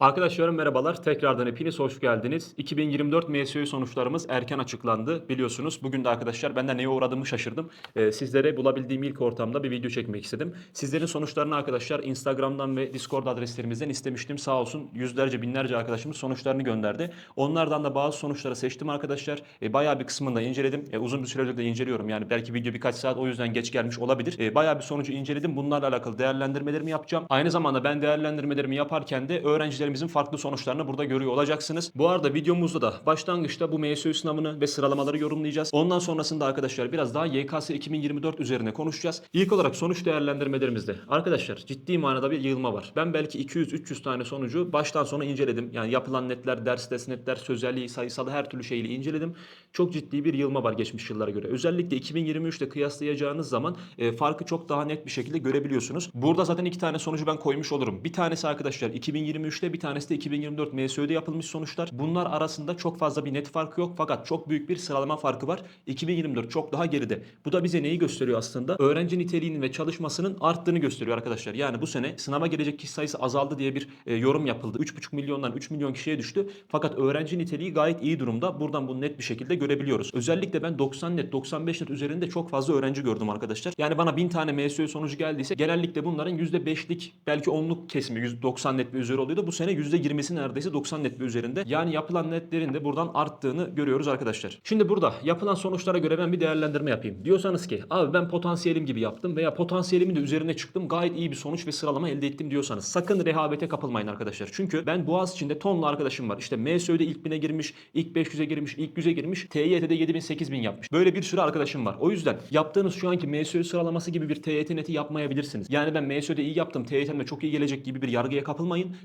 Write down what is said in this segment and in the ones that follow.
Arkadaşlarım merhabalar. Tekrardan hepiniz hoş geldiniz. 2024 MSÜ sonuçlarımız erken açıklandı. Biliyorsunuz bugün de arkadaşlar ben de neye uğradığımı şaşırdım. Ee, sizlere bulabildiğim ilk ortamda bir video çekmek istedim. Sizlerin sonuçlarını arkadaşlar Instagram'dan ve Discord adreslerimizden istemiştim. Sağ olsun yüzlerce binlerce arkadaşımız sonuçlarını gönderdi. Onlardan da bazı sonuçları seçtim arkadaşlar. Ee, bayağı bir kısmını da inceledim. Ee, uzun bir süredir de inceliyorum. Yani belki video birkaç saat o yüzden geç gelmiş olabilir. Ee, bayağı bir sonucu inceledim. Bunlarla alakalı değerlendirmelerimi yapacağım. Aynı zamanda ben değerlendirmelerimi yaparken de öğrencilerimizin farklı sonuçlarını burada görüyor olacaksınız. Bu arada videomuzda da başlangıçta bu MSÜ sınavını ve sıralamaları yorumlayacağız. Ondan sonrasında arkadaşlar biraz daha YKS 2024 üzerine konuşacağız. İlk olarak sonuç değerlendirmelerimizde arkadaşlar ciddi manada bir yığılma var. Ben belki 200-300 tane sonucu baştan sona inceledim. Yani yapılan netler, ders test netler, sözelliği, sayısalı her türlü şeyle inceledim. Çok ciddi bir yığılma var geçmiş yıllara göre. Özellikle 2023'te kıyaslayacağınız zaman e, farkı çok daha net bir şekilde görebiliyorsunuz. Burada zaten iki tane sonucu ben koymuş olurum. Bir tanesi arkadaşlar 2023'te bir tanesi de 2024 MSÖ'de yapılmış sonuçlar. Bunlar arasında çok fazla bir net fark yok fakat çok büyük bir sıralama farkı var. 2024 çok daha geride. Bu da bize neyi gösteriyor aslında? Öğrenci niteliğinin ve çalışmasının arttığını gösteriyor arkadaşlar. Yani bu sene sınava girecek kişi sayısı azaldı diye bir e, yorum yapıldı. 3,5 milyondan 3 milyon kişiye düştü. Fakat öğrenci niteliği gayet iyi durumda. Buradan bunu net bir şekilde görebiliyoruz. Özellikle ben 90 net, 95 net üzerinde çok fazla öğrenci gördüm arkadaşlar. Yani bana 1000 tane MSÖ sonucu geldiyse genellikle bunların %5'lik belki 10'luk kesimi 190 net ve üzeri oluyordu. Bu sene %20'si neredeyse 90 net ve üzerinde. Yani yapılan netlerin de buradan arttığını görüyoruz arkadaşlar. Şimdi burada yapılan sonuçlara göre ben bir değerlendirme yapayım. Diyorsanız ki abi ben potansiyelim gibi yaptım veya potansiyelimin de üzerine çıktım gayet iyi bir sonuç ve sıralama elde ettim diyorsanız sakın rehavete kapılmayın arkadaşlar. Çünkü ben Boğaz içinde tonla arkadaşım var. İşte MSÖ'de ilk 1000'e girmiş, ilk 500'e girmiş, ilk 100'e girmiş, TYT'de 7000 8000 yapmış. Böyle bir sürü arkadaşım var. O yüzden yaptığınız şu anki MSÖ sıralaması gibi bir TYT neti yapmayabilirsiniz. Yani ben MSÖ'de iyi yaptım, TYT'mde çok iyi gelecek gibi bir yargıya kapılmayın.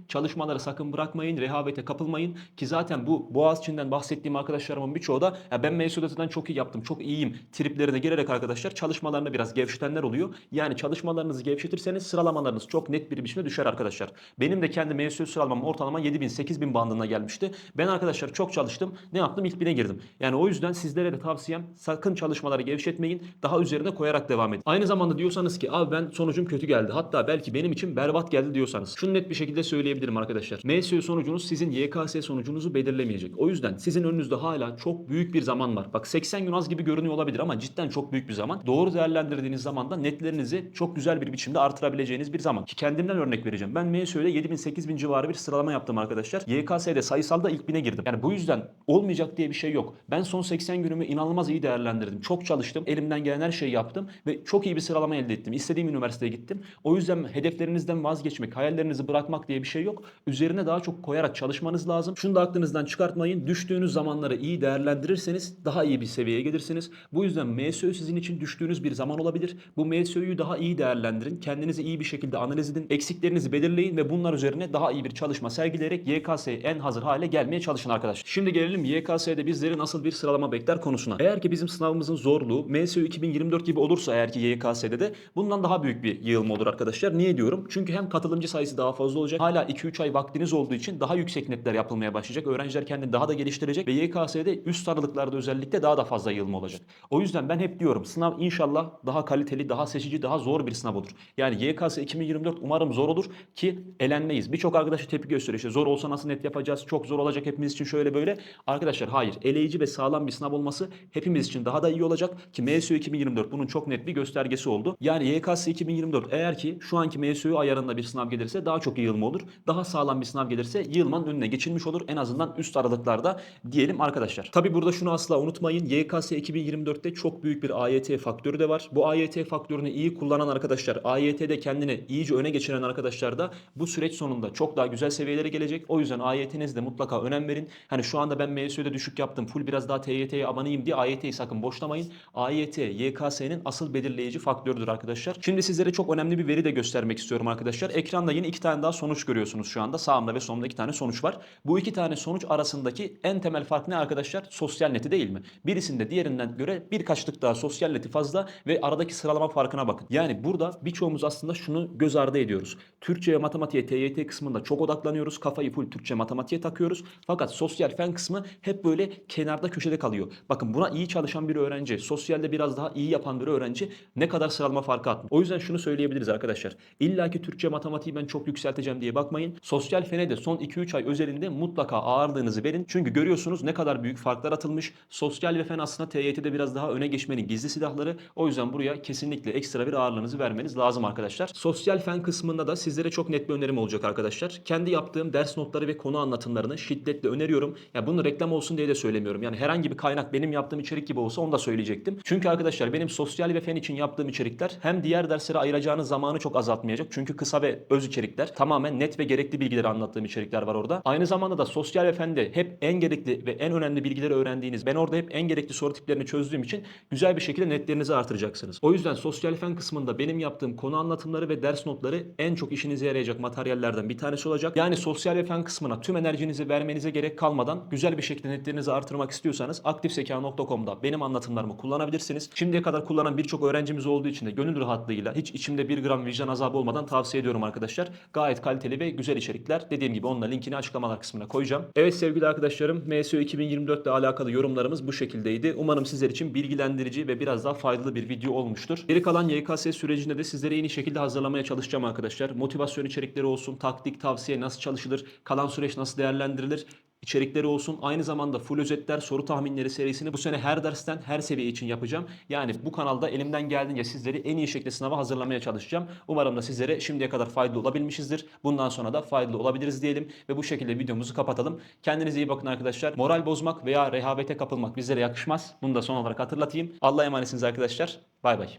Çalışmaları sakın bırakmayın, rehavete kapılmayın ki zaten bu Boğaziçi'nden bahsettiğim arkadaşlarımın birçoğu da ya ben zaten çok iyi yaptım, çok iyiyim triplerine girerek arkadaşlar çalışmalarını biraz gevşetenler oluyor. Yani çalışmalarınızı gevşetirseniz sıralamalarınız çok net bir biçimde düşer arkadaşlar. Benim de kendi MSÖ sıralamam ortalama 7000 8000 bandına gelmişti. Ben arkadaşlar çok çalıştım. Ne yaptım? İlk bine girdim. Yani o yüzden sizlere de tavsiyem sakın çalışmaları gevşetmeyin. Daha üzerine koyarak devam edin. Aynı zamanda diyorsanız ki abi ben sonucum kötü geldi. Hatta belki benim için berbat geldi diyorsanız. Şunu net bir şekilde söyleyebilirim arkadaşlar. MSÖ sonucunuz sizin YKS sonucunuzu belirlemeyecek. O yüzden sizin önünüzde hala çok büyük bir zaman var. Bak 80 gün az gibi görünüyor olabilir ama cidden çok büyük bir zaman. Doğru değerlendirdiğiniz zaman da netlerinizi çok güzel bir biçimde artırabileceğiniz bir zaman. Ki kendimden örnek vereceğim. Ben MSÖ'de 7000 8000 civarı bir sıralama yaptım arkadaşlar. YKS'de sayısalda ilk bine girdim. Yani bu yüzden olmayacak diye bir şey yok. Ben son 80 günümü inanılmaz iyi değerlendirdim. Çok çalıştım. Elimden gelen her şeyi yaptım ve çok iyi bir sıralama elde ettim. İstediğim üniversiteye gittim. O yüzden hedeflerinizden vazgeçmek, hayallerinizi bırakmak diye bir şey yok. Üzerine daha çok koyarak çalışmanız lazım. Şunu da aklınızdan çıkartmayın. Düştüğünüz zamanları iyi değerlendirirseniz daha iyi bir seviyeye gelirsiniz. Bu yüzden MSÖ sizin için düştüğünüz bir zaman olabilir. Bu MSÖ'yü daha iyi değerlendirin. Kendinizi iyi bir şekilde analiz edin. Eksiklerinizi belirleyin ve bunlar üzerine daha iyi bir çalışma sergileyerek YKS'ye en hazır hale gelmeye çalışın arkadaşlar. Şimdi gelelim YKS'de bizleri nasıl bir sıralama bekler konusuna. Eğer ki bizim sınavımızın zorluğu MSÖ 2024 gibi olursa eğer ki YKS'de de bundan daha büyük bir yığılma olur arkadaşlar. Niye diyorum? Çünkü hem katılımcı sayısı daha fazla olacak. Hala 2-3 ay vaktiniz olduğu için daha yüksek netler yapılmaya başlayacak. Öğrenciler kendini daha da geliştirecek ve YKS'de üst aralıklarda özellikle daha da fazla yığılma olacak. O yüzden ben hep diyorum sınav inşallah daha kaliteli, daha seçici, daha zor bir sınav olur. Yani YKS 2024 umarım zor olur ki elenmeyiz. Birçok arkadaşı tepki gösteriyor. İşte zor olsa nasıl net yapacağız? Çok zor olacak hepimiz için şöyle böyle. Arkadaşlar hayır. Eleyici ve sağlam bir sınav olması hepimiz için daha da iyi olacak ki MSÜ 2024 bunun çok net bir göstergesi oldu. Yani YKS 2024 eğer ki şu anki MSÜ ayarında bir sınav gelirse daha çok yığılma olur. Daha sağlam bir sınav gelirse yığılmanın önüne geçilmiş olur. En azından üst aralıklarda diyelim arkadaşlar. Tabi burada şunu asla unutmayın. YKS 2024'te çok büyük bir AYT faktörü de var. Bu AYT faktörünü iyi kullanan arkadaşlar, AYT'de kendini iyice öne geçiren arkadaşlar da bu süreç sonunda çok daha güzel seviyelere gelecek. O yüzden AYT'nizde mutlaka önem verin. Hani şu anda ben MSÜ'de düşük yaptım. Full biraz daha TYT'ye aboneyim diye AYT'yi sakın boşlamayın. AYT, YKS'nin asıl belirleyici faktörüdür arkadaşlar. Şimdi sizlere çok önemli bir veri de göstermek istiyorum arkadaşlar. Ekranda yine iki tane daha sonuç görüyorsunuz şu anda. Sağımda ve solumda iki tane sonuç var. Bu iki tane sonuç arasındaki en temel fark ne arkadaşlar? Sosyal neti değil mi? Birisinde diğerinden göre birkaçlık daha sosyal neti fazla ve aradaki sıralama farkına bakın. Yani burada birçoğumuz aslında şunu göz ardı ediyoruz. Türkçe ve matematiğe TYT kısmında çok odaklanıyoruz. Kafayı full Türkçe matematiğe takıyoruz. Fakat sosyal fen kısmı hep böyle kenarda köşede kalıyor. Bakın buna iyi çalışan bir öğrenci, sosyalde biraz daha iyi yapan bir öğrenci ne kadar sıralama farkı atmış. O yüzden şunu söyleyebiliriz arkadaşlar. İlla ki Türkçe matematiği ben çok yükselteceğim diye bakmayın. Sosyal Sosyal fene de son 2-3 ay özelinde mutlaka ağırlığınızı verin. Çünkü görüyorsunuz ne kadar büyük farklar atılmış. Sosyal ve fen aslında TYT'de biraz daha öne geçmenin gizli silahları. O yüzden buraya kesinlikle ekstra bir ağırlığınızı vermeniz lazım arkadaşlar. Sosyal fen kısmında da sizlere çok net bir önerim olacak arkadaşlar. Kendi yaptığım ders notları ve konu anlatımlarını şiddetle öneriyorum. Ya bunu reklam olsun diye de söylemiyorum. Yani herhangi bir kaynak benim yaptığım içerik gibi olsa onu da söyleyecektim. Çünkü arkadaşlar benim sosyal ve fen için yaptığım içerikler hem diğer derslere ayıracağınız zamanı çok azaltmayacak. Çünkü kısa ve öz içerikler. Tamamen net ve gerekli bilgileri anlattığım içerikler var orada. Aynı zamanda da sosyal ve fende hep en gerekli ve en önemli bilgileri öğrendiğiniz. Ben orada hep en gerekli soru tiplerini çözdüğüm için güzel bir şekilde netlerinizi artıracaksınız. O yüzden sosyal fen kısmında benim yaptığım konu anlatımları ve ders notları en çok işinize yarayacak materyallerden bir tanesi olacak. Yani sosyal fen kısmına tüm enerjinizi vermenize gerek kalmadan güzel bir şekilde netlerinizi artırmak istiyorsanız aktifseka.com'da benim anlatımlarımı kullanabilirsiniz. Şimdiye kadar kullanan birçok öğrencimiz olduğu için de gönül rahatlığıyla hiç içimde bir gram vicdan azabı olmadan tavsiye ediyorum arkadaşlar. Gayet kaliteli ve güzel içerikler. Dediğim gibi onunla linkini açıklamalar kısmına koyacağım. Evet sevgili arkadaşlarım MSU 2024 ile alakalı yorumlarımız bu şekildeydi. Umarım sizler için bilgilendirici ve biraz daha faydalı bir video olmuştur. Geri kalan YKS sürecinde de sizlere en iyi şekilde hazırlamaya çalışacağım arkadaşlar. Motivasyon içerikleri olsun, taktik, tavsiye nasıl çalışılır, kalan süreç nasıl değerlendirilir içerikleri olsun. Aynı zamanda full özetler, soru tahminleri serisini bu sene her dersten her seviye için yapacağım. Yani bu kanalda elimden geldiğince sizleri en iyi şekilde sınava hazırlamaya çalışacağım. Umarım da sizlere şimdiye kadar faydalı olabilmişizdir. Bundan sonra da faydalı olabiliriz diyelim ve bu şekilde videomuzu kapatalım. Kendinize iyi bakın arkadaşlar. Moral bozmak veya rehavete kapılmak bizlere yakışmaz. Bunu da son olarak hatırlatayım. Allah'a emanetsiniz arkadaşlar. Bay bay.